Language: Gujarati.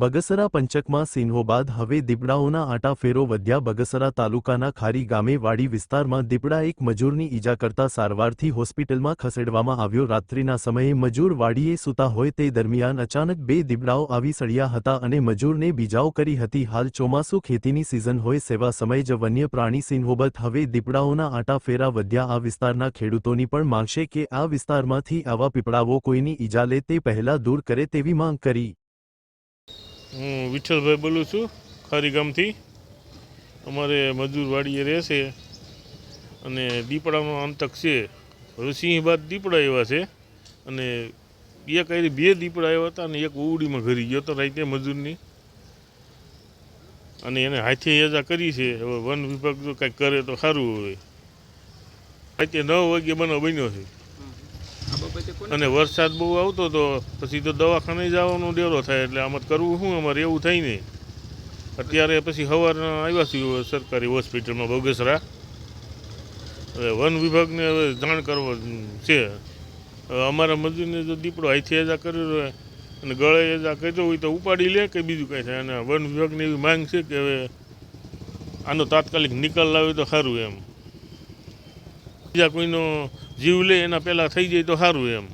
બગસરા પંચકમાં સિંહો બાદ હવે દીપડાઓના આટાફેરો વધ્યા બગસરા તાલુકાના ખારી ગામે વાડી વિસ્તારમાં દીપડા એક મજૂરની ઈજા કરતા સારવારથી હોસ્પિટલમાં ખસેડવામાં આવ્યો. રાત્રિના સમયે મજૂર વાડીએ સૂતા હોય તે દરમિયાન અચાનક બે દીપડાઓ આવી સળ્યા હતા અને મજૂરને બીજાઓ કરી હતી. હાલ ચોમાસુ ખેતીની સિઝન હોય સેવા સમય જ વન્ય પ્રાણી સિંહોબત હવે દીપડાઓના આટાફેરા વધ્યા. આ વિસ્તારના ખેડૂતોની પણ માંગશે કે આ વિસ્તારમાંથી આવા પીપળાઓ કોઈની ઈજા લે તે પહેલા દૂર કરે તેવી માંગ કરી. હું વિઠ્ઠલભાઈ બોલું છું, ખારી ગામથી. અમારે મજૂર વાડીએ રહેશે અને દીપડાનો આંતક છે. હવે બાદ દીપડા એવા છે અને એક આરી બે દીપડા આવ્યા હતા અને એક ઉડીમાં ઘરી ગયો હતો રાતે મજૂરની. અને એને હાથે યજા કરી છે. હવે વન વિભાગ જો કાંઈક કરે તો સારું હોય. રાતે નવ વાગે બનાવ બન્યો છે. અને વરસાદ બહુ આવતો તો પછી તો દવાખાને જવાનો ડેરો થાય એટલે આમાં કરવું શું? અમારે એવું થાય નહીં. અત્યારે પછી સવારના આવ્યા છીએ સરકારી હોસ્પિટલમાં બગસરા. હવે વન વિભાગને હવે જાણ કરવા છે. હવે અમારા મજૂરને જો દીપડો હાથે એજા કર્યો હોય અને ગળે એજા કર્યો હોય તો ઉપાડી લે કે બીજું કાંઈ થાય? અને વન વિભાગની એવી માંગ છે કે હવે આનો તાત્કાલિક નિકાલ લાવે તો સારું એમ. બીજા કોઈનો જીવ લે એના પહેલાં થઈ જાય તો સારું એમ.